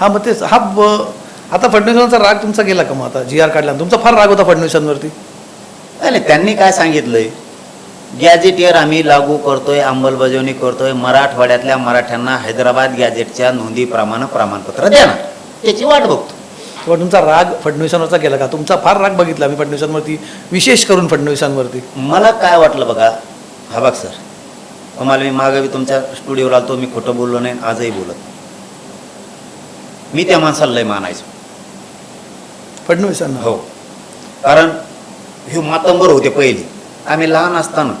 हा मग तेच. हा ब- आता फडणवीसांचा राग तुमचा गेला का मग आता? जी आर काढला. तुमचा फार राग होता फडणवीसांवरती. नाही नाही, त्यांनी काय सांगितलंय? गॅजेटियर आम्ही लागू करतोय अंमलबजावणी करतोय मराठवाड्यातल्या मराठ्यांना हैदराबाद गॅजेटच्या नोंदीप्रमाणे प्रमाणपत्र देणार. त्याची वाट बघतो. तेव्हा तुमचा राग फडणवीसांवरचा गेला का? तुमचा फार राग बघितला मी फडणवीसांवरती विशेष करून फडणवीसांवरती. मला काय वाटलं बघा? हा बघ सर. तुम्हाला मी मागे बी तुमच्या स्टुडिओला आलतो मी खोटं बोललो नाही आजही बोलत नाही. मी त्या माणसाला लय मानायचो. फडणवीसांना हो. कारण हे मातंबर होते पहिले. आम्ही लहान असताना.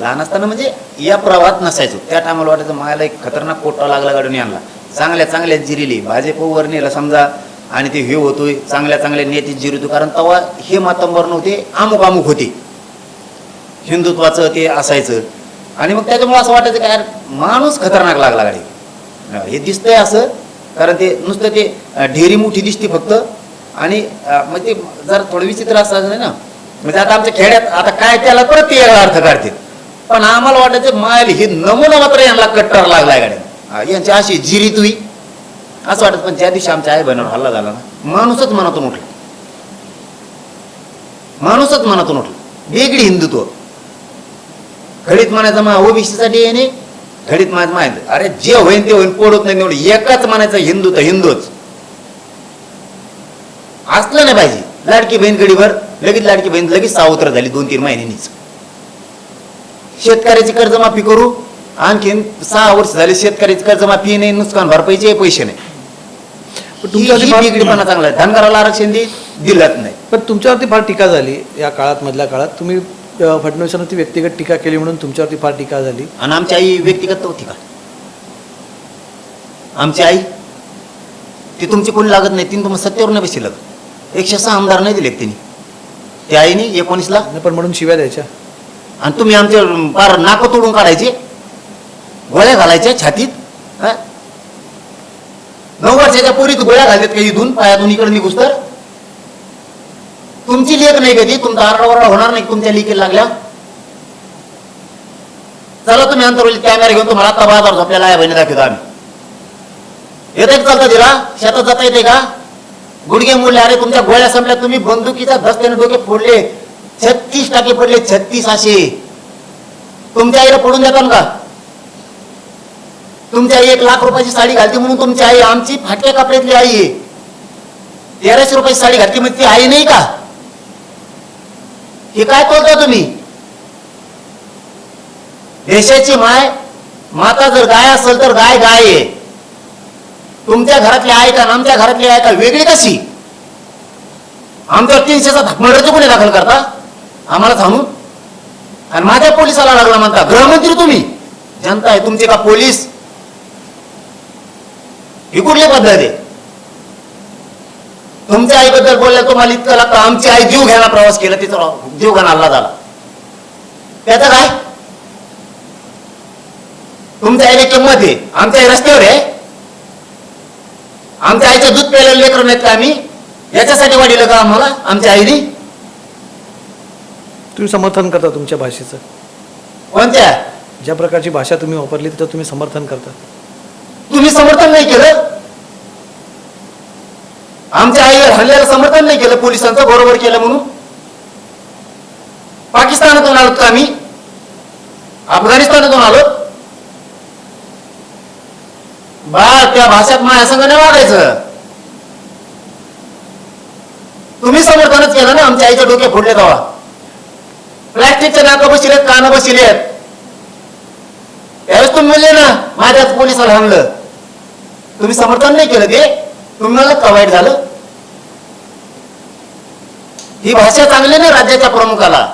लहान असताना म्हणजे या प्रवाहात नसायचो. त्या टायमाला वाटायचं मला एक खतरनाक कोटा लागला गाडून आणला. चांगल्या चांगल्या जिरिली. भाजपवर नेलं समजा आणि ते हे होतोय चांगल्या चांगल्या नेते जिरतो. कारण तेव्हा हे मातंबर नव्हते अमुक अमुक होते. हिंदुत्वाचं ते असायचं. आणि मग त्याच्यामुळे असं वाटायचं काय यार, माणूस खतरनाक लागला गाडी हे दिसतंय असं कारण ते नुसतं ते ढेरी मोठी दिसते फक्त. आणि म्हणजे मग ते जर थोडं विचित्र असं ना म्हणजे आता आमच्या खेड्यात आता काय त्याला परत ते अर्थ काढते पण आम्हाला वाटायचं मायल हे नमुना मात्र यांना कट्टर लागलाय गाड्या. यांची अशी जिरी तुई. असं वाटत पण ज्या दिवशी आमच्या आई बहिणीवर हल्ला झाला ना माणूसच मनातून उठला. माणूसच मनातून उठला. वेगळी हिंदुत्व. घडीत म्हणायचं मा ओबीसीसाठी येणे घडीत म्हणायचं माहिती अरे जे होईन ते होईन पोडत नाही निवड एकाच म्हणायचं हिंदू तर हिंदूच. असलं नाही पाहिजे. लाडकी बहीण गडीवर लगेच लाडकी बहीण लगेच सावत्र झाली दोन तीन महिन्यांनीच. शेतकऱ्याची कर्जमाफी करू आणखीन सहा वर्ष झाले शेतकऱ्याची कर्जमाफी नाही नुकसान भरपाईचे पैसे नाही. पण तुमच्यावरती चांगला आहे. धनगराला आरक्षण दे दिलत नाही. पण तुमच्यावरती फार टीका झाली या काळात मधल्या काळात. तुम्ही अ, फडणवीसांवरती व्यक्तिगत टीका केली म्हणून तुमच्यावरती फार टीका झाली. आणि आमची आई व्यक्तिगत होती का? आमची आई ती तुमची कोणी लागत नाही तिने तुम्हाला सत्तेवर नाही बसली लागत एकशे सहा आमदार नाही दिले तिने. त्या आईने एकोणीसला पण म्हणून शिव्या द्यायच्या. आणि तुम्ही आमचे पार नाक तोडून काढायचे गोळ्या घालायच्या छातीत? नऊ वर्षाच्या पोरीत गोळ्या घालतात का इथून पायातून इकडे निघूस तर? तुमची लेख नाही कधी तुमचा आरडाओरडा होणार नाही तुमच्या लिकेला लागल्या? चला तुम्ही अंतरवली कॅमेरा घेऊन तुम्हाला आता बाजार झोपलेला आहे बहिणी दाखवतो आम्ही. येते चालतं तिला? शेतात जाता येते का? गुडघे मुले अरे तुमच्या गोळ्या संपल्या तुम्ही बंदुकीच्या धस्त्याने डोके फोडले. छत्तीस टाके पडले छत्तीस असे. तुमच्या आईला पडून देतात का? तुमच्या आई एक लाख रुपयाची साडी घालते म्हणून तुमची आई आमची फाटक्या कपड्यातली आई आहे. तेराशे रुपयाची साडी घालते म्हणजे ती आई नाही का? हे काय करता तुम्ही? देशाची माय माता जर गाय असेल तर गाय गाय आहे. तुमच्या घरातली आहे का आमच्या घरातली आहे का वेगळी कशी? आमच्यावर तीनशेचा धकमडाचे कोणी दाखल करता? आम्हाला सांगून आणि माझ्या पोलिसाला लागला म्हणता गृहमंत्री तुम्ही? जनता आहे तुमची का पोलीस? ही कुठली पद्धत आहे? तुमच्या आईबद्दल बोलल्या तुम्हाला इतकं लागतं. आमची आई जीव घ्यायला प्रवास केला तिचा जीव घाण हल्ला झाला. त्याचं काय? तुमच्या आईला किंमत आहे. आमच्या आई रस्त्यावर आहे. आमच्या आईचं दूध प्यायला लेकर नाहीत का आम्ही? याच्यासाठी वाढीलं का आम्हाला? आमच्या आईने? तुम्ही समर्थन करता तुमच्या भाषेचं. कोणत्या? ज्या प्रकारची भाषा तुम्ही वापरली तिथं तुम्ही समर्थन करता. तुम्ही समर्थन नाही केलं? आमच्या आईवर हल्ल्याला समर्थन नाही केलं पोलिसांचं बरोबर केलं म्हणून. पाकिस्तानातून आलो का आम्ही अफगाणिस्तानातून आलो. बा त्या भाषेत माझ्या संघ नाही वागायचं. तुम्ही समर्थनच केलं ना आमच्या आईच्या डोक्या फोडले तेव्हा. प्लॅस्टिकच्या नाकं बसलेत कानं बसलेत. त्यावेळेस तुम्ही म्हणले ना माझ्याच पोलिसाला हाणलं. तुम्ही समर्थन नाही केलं ते. तुम्हाला का झालं? ही भाषा चांगली नाही राज्याच्या प्रमुखाला.